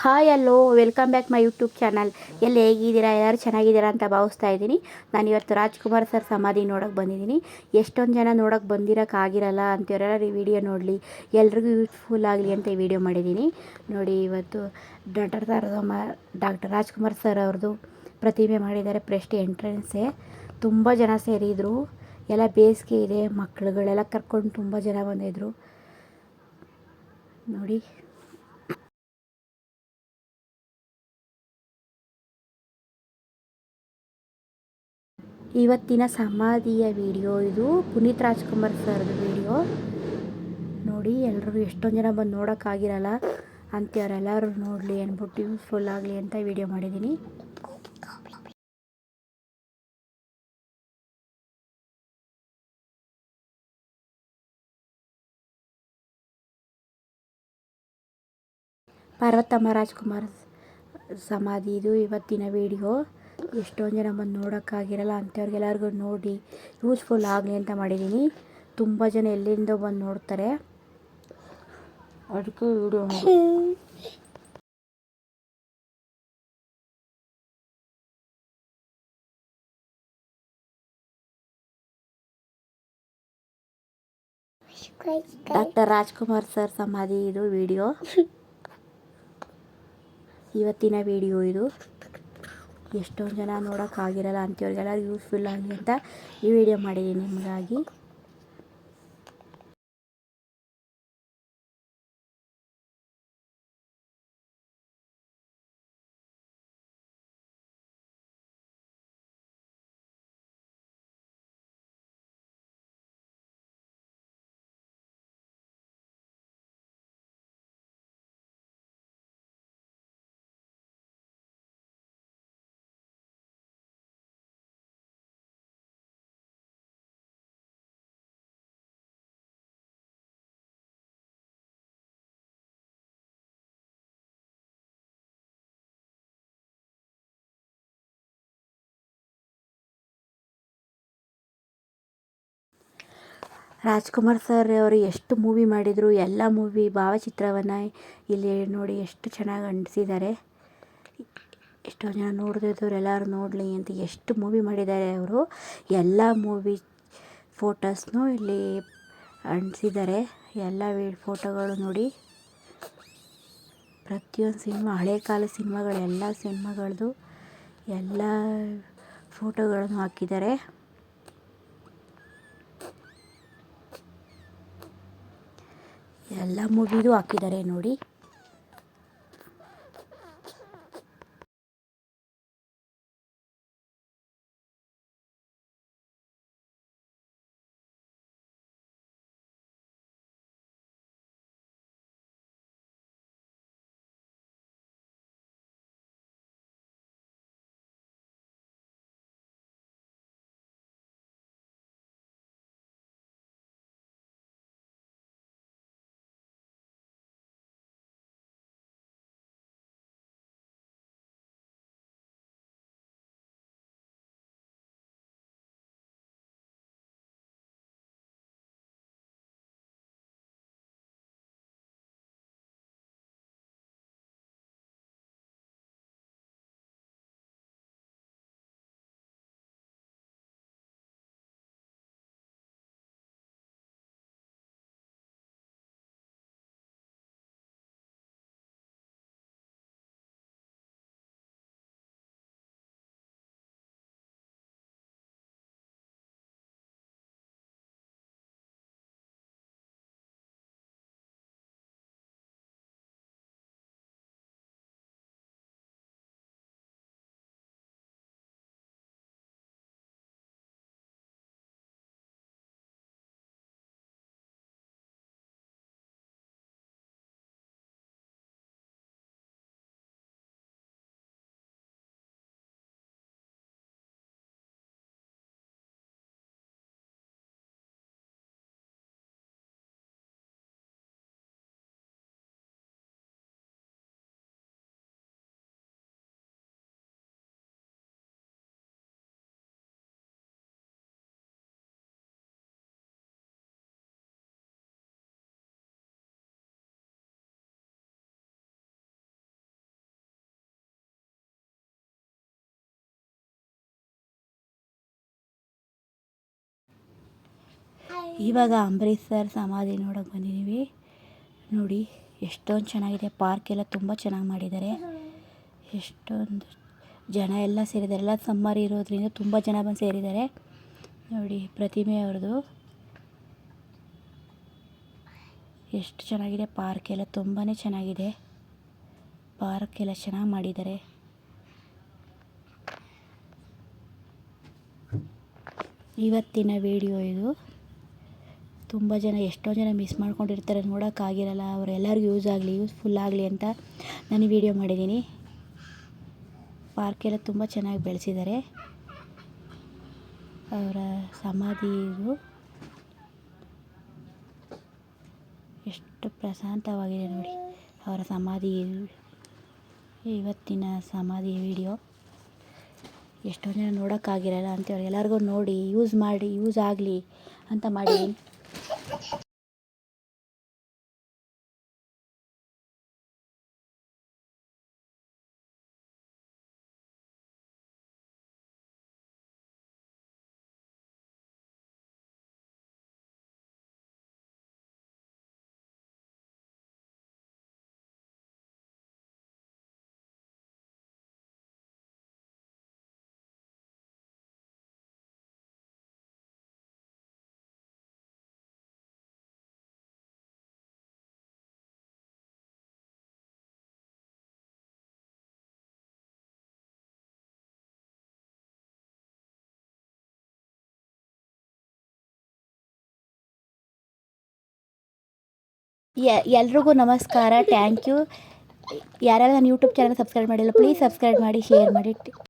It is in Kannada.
Hi hello welcome back my YouTube channel ಎಲ್ಲ ಹೇಗಿದ್ದೀರಾ? ಯಾರು ಚೆನ್ನಾಗಿದ್ದೀರಾ ಅಂತ ಭಾವಿಸ್ತಾ ಇದ್ದೀನಿ. ನಾನು ಇವತ್ತು ರಾಜ್ಕುಮಾರ್ ಸರ್ ಸಮಾಧಿ ನೋಡೋಕ್ಕೆ ಬಂದಿದ್ದೀನಿ. ಎಷ್ಟೊಂದು ಜನ ನೋಡೋಕೆ ಬಂದಿರೋಕ್ಕಾಗಿರಲ್ಲ ಅಂಥವರೆಲ್ಲ ಈ ವಿಡಿಯೋ ನೋಡಲಿ. ಎಲ್ರಿಗೂ ಯೂಸ್ಫುಲ್ ಆಗಲಿ ಅಂತ ಈ ವಿಡಿಯೋ ಮಾಡಿದ್ದೀನಿ. ನೋಡಿ, ಇವತ್ತು ಡಾಕ್ಟರ್ ಡಾಕ್ಟರ್ ರಾಜ್ಕುಮಾರ್ ಸರ್ ಅವ್ರದ್ದು ಪ್ರತಿಮೆ ಮಾಡಿದ್ದಾರೆ. ಪ್ರೆಸ್ಟ್ ಎಂಟ್ರೆನ್ಸೇ ತುಂಬ ಜನ ಸೇರಿದ್ರು. ಎಲ್ಲ ಬೇಸಿಗೆ ಇದೆ. ಮಕ್ಕಳುಗಳೆಲ್ಲ ಕರ್ಕೊಂಡು ತುಂಬ ಜನ ಬಂದಿದ್ದರು ನೋಡಿ. ಇವತ್ತಿನ ಸಮಾಧಿಯ ವಿಡಿಯೋ ಇದು. ಪುನೀತ್ ರಾಜ್ಕುಮಾರ್ ಸರ್ದು ವಿಡಿಯೋ. ನೋಡಿ ಎಲ್ಲರೂ ಎಷ್ಟೊಂದು ಜನ ಬಂದು ನೋಡೋಕ್ಕಾಗಿರಲ್ಲ ಅಂಥವ್ರೆಲ್ಲರೂ ನೋಡಲಿ ಅಂದ್ಬಿಟ್ಟು ಯೂಸ್ಫುಲ್ ಆಗಲಿ ಅಂತ ವಿಡಿಯೋ ಮಾಡಿದ್ದೀನಿ ಪಾರ್ವತಮ್ಮ ರಾಜ್ಕುಮಾರ್ ಸಮಾಧಿ ಇದು ಇವತ್ತಿನ ವಿಡಿಯೋ. ಎಷ್ಟೊಂದು ಜನ ಬಂದು ನೋಡೋಕ್ಕಾಗಿರಲ್ಲ ಅಂಥವ್ರಿಗೆಲ್ಲರಿಗೂ ನೋಡಿ ಯೂಸ್ಫುಲ್ ಆಗಲಿ ಅಂತ ಮಾಡಿದ್ದೀನಿ ತುಂಬ ಜನ ಎಲ್ಲಿಂದ ಬಂದು ನೋಡ್ತಾರೆ. ಅದಕ್ಕೆ ವಿಡಿಯೋ ಡಾಕ್ಟರ್ ರಾಜ್ಕುಮಾರ್ ಸರ್ ಸಮಾಧಿ ಇದು ವಿಡಿಯೋ. ಇವತ್ತಿನ ವಿಡಿಯೋ ಇದು ಎಷ್ಟೊಂದು ಜನ ನೋಡೋಕ್ಕಾಗಿರಲ್ಲ ಅಂಥವ್ರಿಗೆಲ್ಲ ಯೂಸ್ಫುಲ್ ಆಗಲಿ ಅಂತ ಈ ವಿಡಿಯೋ ಮಾಡಿದ್ದೀನಿ ನಿಮಗಾಗಿ. ರಾಜ್ಕುಮಾರ್ ಸರ್ ಅವರು ಎಷ್ಟು ಮೂವಿ ಮಾಡಿದರು, ಎಲ್ಲ ಮೂವಿ ಭಾವಚಿತ್ರವನ್ನು ಇಲ್ಲಿ ನೋಡಿ ಎಷ್ಟು ಚೆನ್ನಾಗಿ ಅಂಟಿಸಿದ್ದಾರೆ. ಎಷ್ಟೋ ಜನ ನೋಡದಿದ್ದವ್ರು ಎಲ್ಲರೂ ನೋಡಲಿ ಅಂತ ಎಷ್ಟು ಮೂವಿ ಮಾಡಿದ್ದಾರೆ ಅವರು. ಎಲ್ಲ ಮೂವಿ ಫೋಟೋಸ್ನೂ ಇಲ್ಲಿ ಅಂಟಿಸಿದ್ದಾರೆ. ಎಲ್ಲ ಫೋಟೋಗಳು ನೋಡಿ. ಪ್ರತಿಯೊಂದು ಸಿನಿಮಾ, ಹಳೆ ಕಾಲ ಸಿನಿಮಾಗಳು, ಎಲ್ಲ ಸಿನಿಮಾಗಳದ್ದು ಎಲ್ಲ ಫೋಟೋಗಳನ್ನು ಹಾಕಿದ್ದಾರೆ. ಎಲ್ಲ ಮೂವಿದು ಹಾಕಿದ್ದಾರೆ ನೋಡಿ. ಇವಾಗ ಅಂಬರೀಷ್ ಸರ್ ಸಮಾಧಿ ನೋಡೋಕೆ ಬಂದಿದ್ದೀವಿ. ನೋಡಿ, ಎಷ್ಟೊಂದು ಚೆನ್ನಾಗಿದೆ. ಪಾರ್ಕ್ ಎಲ್ಲ ತುಂಬ ಚೆನ್ನಾಗಿ ಮಾಡಿದ್ದಾರೆ. ಎಷ್ಟೊಂದು ಜನ ಎಲ್ಲ ಸೇರಿದ್ದಾರೆ. ಎಲ್ಲ ಸಮ್ಮರ್ ಇರೋದ್ರಿಂದ ತುಂಬ ಜನ ಬಂದು ಸೇರಿದ್ದಾರೆ. ನೋಡಿ, ಪ್ರತಿಮೆ ಅವ್ರದ್ದು. ಎಷ್ಟು ಚೆನ್ನಾಗಿದೆ. ಪಾರ್ಕ್ ಎಲ್ಲ ತುಂಬಾ ಚೆನ್ನಾಗಿದೆ. ಪಾರ್ಕ್ ಎಲ್ಲ ಚೆನ್ನಾಗಿ ಮಾಡಿದ್ದಾರೆ. ಇವತ್ತಿನ ವಿಡಿಯೋ ಇದು. ತುಂಬ ಜನ ಎಷ್ಟೋ ಜನ ಮಿಸ್ ಮಾಡ್ಕೊಂಡಿರ್ತಾರೆ, ನೋಡೋಕ್ಕಾಗಿರಲ್ಲ, ಅವರೆಲ್ಲರಿಗೂ ಯೂಸ್ ಆಗಲಿ ಯೂಸ್ಫುಲ್ ಆಗಲಿ ಅಂತ ನಾನು ವಿಡಿಯೋ ಮಾಡಿದ್ದೀನಿ. ಪಾರ್ಕೆಲ್ಲ ತುಂಬ ಚೆನ್ನಾಗಿ ಬೆಳೆಸಿದ್ದಾರೆ. ಅವರ ಸಮಾಧಿ ಇದು. ಎಷ್ಟು ಪ್ರಶಾಂತವಾಗಿದೆ ನೋಡಿ, ಅವರ ಸಮಾಧಿ ಇವತ್ತಿನ ಸಮಾಧಿ ವಿಡಿಯೋ ಎಷ್ಟೋ ಜನ ನೋಡೋಕ್ಕಾಗಿರಲ್ಲ ಅಂತೇಳಿ ಎಲ್ಲರಿಗೂ ನೋಡಿ ಯೂಸ್ ಮಾಡಿ ಯೂಸ್ ಆಗಲಿ ಅಂತ ಮಾಡಿದ್ದೀನಿ Thank you. ಎಲ್ರಿಗೂ ನಮಸ್ಕಾರ. ಥ್ಯಾಂಕ್ ಯು ಯಾರ್ಯಾರು ನನ್ನ ಯೂಟ್ಯೂಬ್ ಚಾನಲ್ ಸಬ್ಸ್ಕ್ರೈಬ್ ಮಾಡಿಲ್ಲ ಪ್ಲೀಸ್ ಸಬ್ಸ್ಕ್ರೈಬ್ ಮಾಡಿ ಶೇರ್ ಮಾಡಿ.